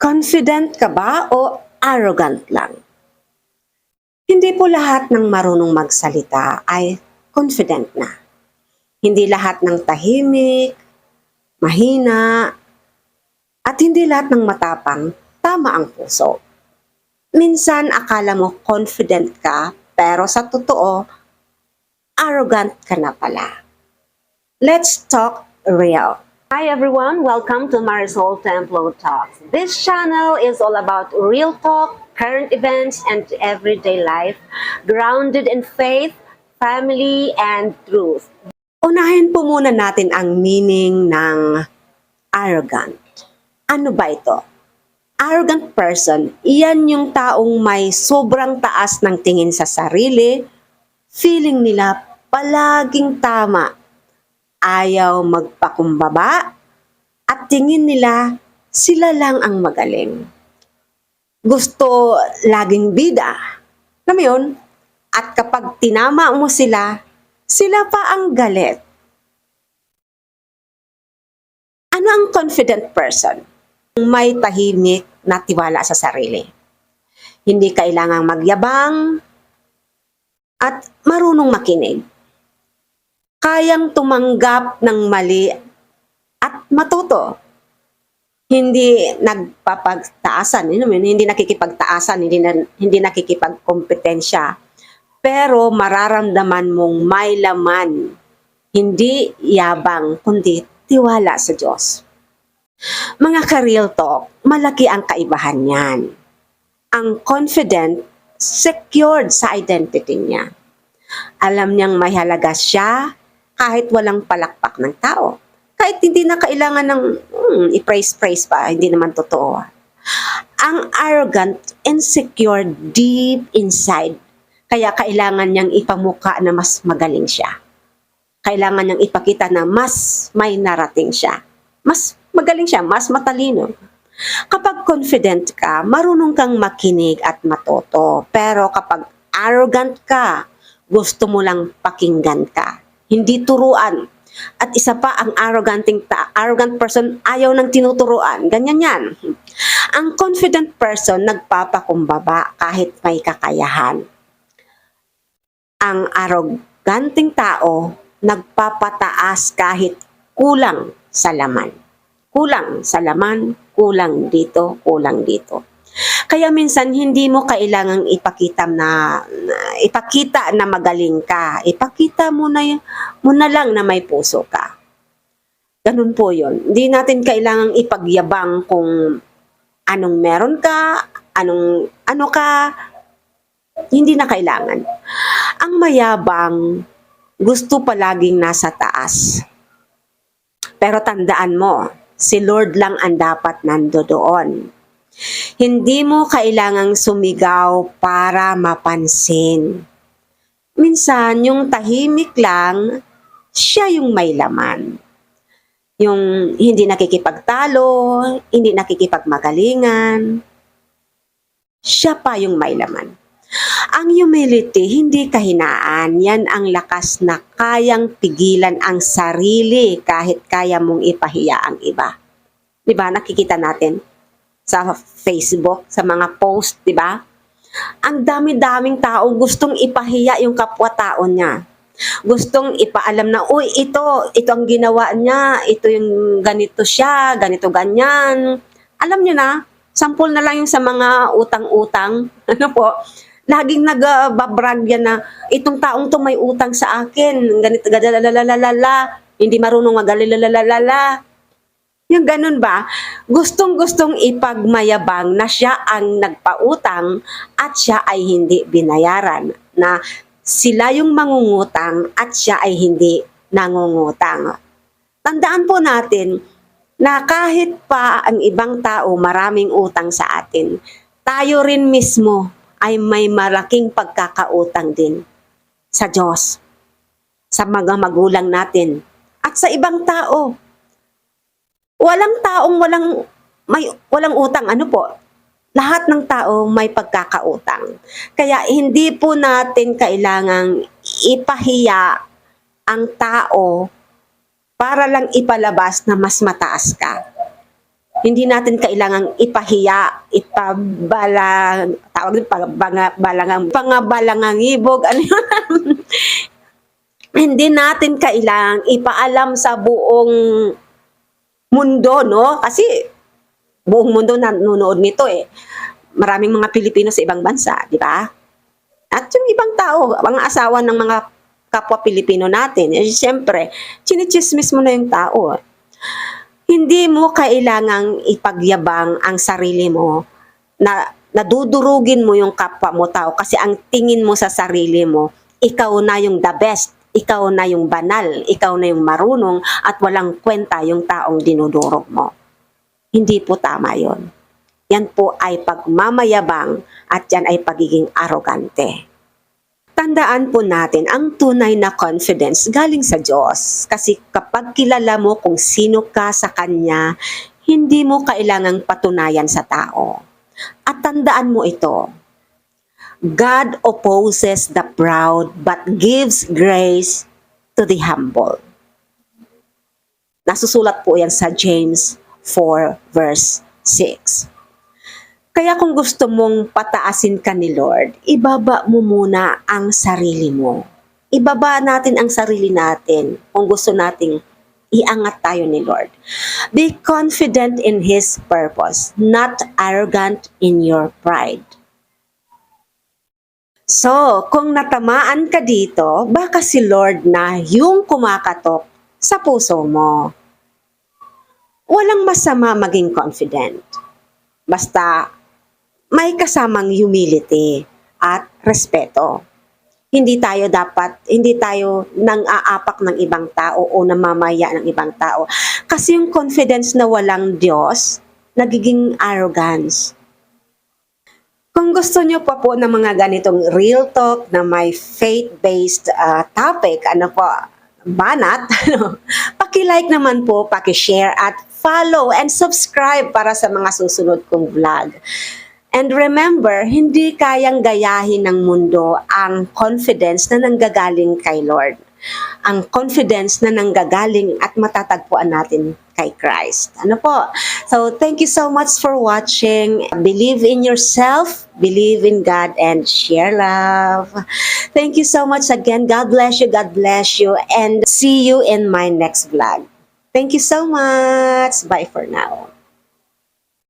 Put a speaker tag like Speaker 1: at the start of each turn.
Speaker 1: Confident ka ba o arrogant lang? Hindi po lahat ng marunong magsalita ay confident na. Hindi lahat ng tahimik, mahina, at hindi lahat ng matapang tama ang puso. Minsan akala mo confident ka, pero sa totoo, arrogant ka na pala. Let's talk real. Hi everyone, welcome to Marisol Templo Talks. This channel is all about real talk, current events, and everyday life, grounded in faith, family, and truth. Unahin po muna natin ang meaning ng arrogant. Ano ba ito? Arrogant person, iyan yung taong may sobrang taas ng tingin sa sarili, feeling nila palaging tama ayaw magpakumbaba at tingin nila sila lang ang magaling. Gusto laging bida. Alam mo yun? At kapag tinama mo sila, sila pa ang galit. Ano ang confident person? May tahimik na tiwala sa sarili. Hindi kailangang magyabang at marunong makinig kayang tumanggap ng mali at matuto. Hindi nagpapagtaasan, hindi nakikipagtaasan, hindi, na, hindi nakikipagkompetensya. Pero mararamdaman mong may laman, hindi yabang, kundi tiwala sa Diyos. Mga ka-real talk, malaki ang kaibahan niyan. Ang confident, secured sa identity niya. Alam niyang may halaga siya kahit walang palakpak ng tao. Kahit hindi na kailangan ng hmm, i-praise-praise pa, hindi naman totoo. Ang arrogant, insecure deep inside. Kaya kailangan niyang ipamuka na mas magaling siya. Kailangan niyang ipakita na mas may narating siya. Mas magaling siya, mas matalino. Kapag confident ka, marunong kang makinig at matoto. Pero kapag arrogant ka, gusto mo lang pakinggan ka hindi turuan. At isa pa ang arroganting ta arrogant person ayaw ng tinuturuan. Ganyan yan. Ang confident person nagpapakumbaba kahit may kakayahan. Ang arroganting tao nagpapataas kahit kulang sa laman. Kulang sa laman, kulang dito, kulang dito. Kaya minsan hindi mo kailangang ipakita na, na ipakita na magaling ka. Ipakita mo na mo na lang na may puso ka. Ganun po 'yon. Hindi natin kailangang ipagyabang kung anong meron ka, anong ano ka. Hindi na kailangan. Ang mayabang gusto palaging nasa taas. Pero tandaan mo, si Lord lang ang dapat nando doon. Hindi mo kailangang sumigaw para mapansin. Minsan, yung tahimik lang, siya yung may laman. Yung hindi nakikipagtalo, hindi nakikipagmagalingan, siya pa yung may laman. Ang humility, hindi kahinaan. Yan ang lakas na kayang pigilan ang sarili kahit kaya mong ipahiya ang iba. Di ba? Nakikita natin sa Facebook, sa mga post, di ba? Ang dami-daming tao gustong ipahiya yung kapwa-tao niya. Gustong ipaalam na, uy, ito, ito ang ginawa niya, ito yung ganito siya, ganito ganyan. Alam niyo na, sampol na lang yung sa mga utang-utang. Ano po? Laging nagbabrag yan na, itong taong to may utang sa akin, ganito, gadalalalala, hindi marunong magalilalalala. Yung ganun ba? Gustong-gustong ipagmayabang na siya ang nagpautang at siya ay hindi binayaran. Na sila yung mangungutang at siya ay hindi nangungutang. Tandaan po natin na kahit pa ang ibang tao maraming utang sa atin, tayo rin mismo ay may malaking pagkakautang din sa Diyos, sa mga magulang natin, at sa ibang tao walang taong walang may walang utang. Ano po? Lahat ng tao may pagkakautang. Kaya hindi po natin kailangang ipahiya ang tao para lang ipalabas na mas mataas ka. Hindi natin kailangang ipahiya, ipabala, tawag din, pabanga, balangang, pangabalangangibog, ano yun? Hindi natin kailangang ipaalam sa buong mundo, no? Kasi buong mundo nanonood nito eh. Maraming mga Pilipino sa ibang bansa, di ba? At yung ibang tao, mga asawa ng mga kapwa Pilipino natin, eh, siyempre, chinichismis mo na yung tao. Hindi mo kailangang ipagyabang ang sarili mo na nadudurugin mo yung kapwa mo tao kasi ang tingin mo sa sarili mo, ikaw na yung the best, ikaw na yung banal, ikaw na yung marunong at walang kwenta yung taong dinudurog mo. Hindi po tama yon. Yan po ay pagmamayabang at yan ay pagiging arogante. Tandaan po natin, ang tunay na confidence galing sa Diyos. Kasi kapag kilala mo kung sino ka sa Kanya, hindi mo kailangang patunayan sa tao. At tandaan mo ito, God opposes the proud but gives grace to the humble. Nasusulat po yan sa James 4 verse 6. Kaya kung gusto mong pataasin ka ni Lord, ibaba mo muna ang sarili mo. Ibaba natin ang sarili natin kung gusto nating iangat tayo ni Lord. Be confident in His purpose, not arrogant in your pride. So, kung natamaan ka dito, baka si Lord na yung kumakatok sa puso mo. Walang masama maging confident. Basta may kasamang humility at respeto. Hindi tayo dapat, hindi tayo nang aapak ng ibang tao o namamaya ng ibang tao. Kasi yung confidence na walang Diyos, nagiging arrogance. Kung gusto nyo pa po ng mga ganitong real talk na may faith-based ah, topic, ano po, banat, ano, paki-like naman po, paki-share at follow and subscribe para sa mga susunod kong vlog. And remember, hindi kayang gayahin ng mundo ang confidence na nanggagaling kay Lord. Ang confidence na nanggagaling at matatagpuan natin kay Christ. Ano po? So, thank you so much for watching. Believe in yourself, believe in God, and share love. Thank you so much again. God bless you, God bless you, and see you in my next vlog. Thank you so much. Bye for now.